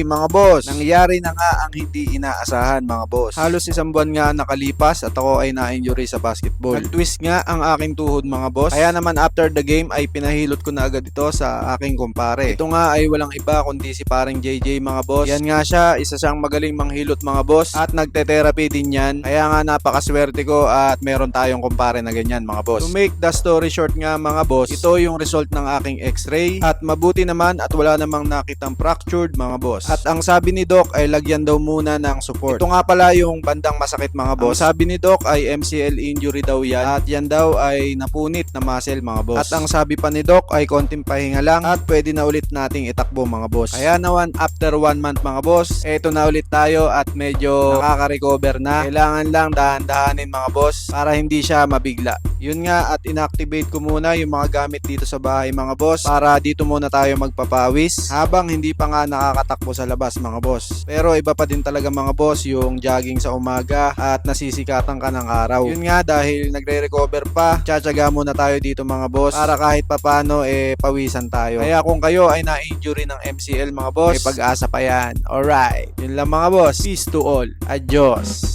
mga boss, nangyari na nga ang hindi inaasahan mga boss. Halos isang buwan nga nakalipas at ako ay na-injury sa basketball. Nag-twist nga ang aking tuhod mga boss. Kaya naman after the game ay pinahilot ko na agad ito sa aking kumpare. Ito nga ay walang iba kundi si paring JJ mga boss. Yan nga siya, isa siyang magaling manghilot mga boss at nagte-therapy din yan. Kaya nga napakaswerte ko at meron tayong kumpare na ganyan mga boss. To make the story short nga mga boss, ito yung result ng aking x-ray at mabuti naman at wala namang nakitang fractured mga boss. At ang sabi ni Doc ay lagyan daw muna ng support. Ito nga pala yung bandang masakit mga boss. Ang sabi ni Doc ay MCL injury daw yan at yan daw ay napunit na muscle mga boss. At ang sabi pa ni Doc ay konting pahinga lang at pwede na ulit nating itakbo mga boss. Kaya naman after one month mga boss, eto na ulit tayo at medyo nakaka-recover na. Kailangan lang dahan-dahanin mga boss para hindi siya mabigla. Yun nga at inactivate ko muna yung mga gamit dito sa bahay mga boss para dito muna tayo magpapawis habang hindi pa nga nakakatakbo sa labas mga boss. Pero iba pa din talaga mga boss yung jogging sa umaga at nasisikatan ka ng araw. Yun nga dahil nagre-recover pa, tsatsaga muna tayo dito mga boss para kahit papano eh pawisan tayo. Kaya kung kayo ay na-injury ng MCL mga boss, may pag-asa pa yan. Alright, yun lang mga boss. Peace to all. Adios.